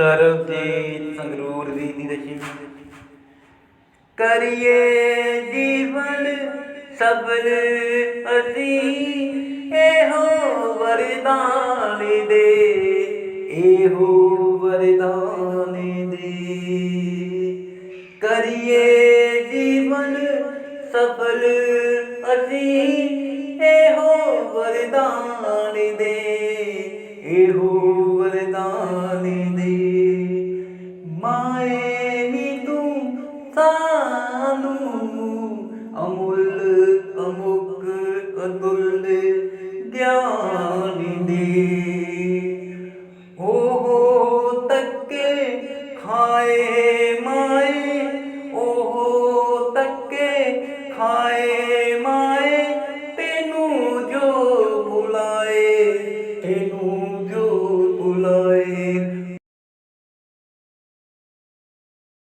ਸਰਬ ਦੀ ਸੰਗਰੂਰ ਦੀ ਦੀ ਦਸ਼ੀ ਕਰੀਏ ਜੀਵਨ ਸਬਰ ਅਸੀਂ, ਇਹੋ ਵਰਦਾਨ ਦੇ, ਇਹੋ ਵਰਦਾਨ ਦੇ। ਕਰੀਏ ਜੀਵਨ ਸਫਲ ਅਸੀਂ, ਇਹੋ ਵਰਦਾਨ ਦੇ। ਇਹੋ ਵਰਦਾਨ ਦੇ। ਮਾਏ ਨੀ ਤੂੰ ਸਾਨੂੰ ਅਮੁੱਲ, ਅਮੁਕ ਅਦੁੱਲ ਗਿਆਨ ਦੇ। ਉਹ ਤੱਕੇ ਖਾਏ ਮਾਏ, ਉਹ ਤੱਕੇ ਖਾਏ ਮਾਏ।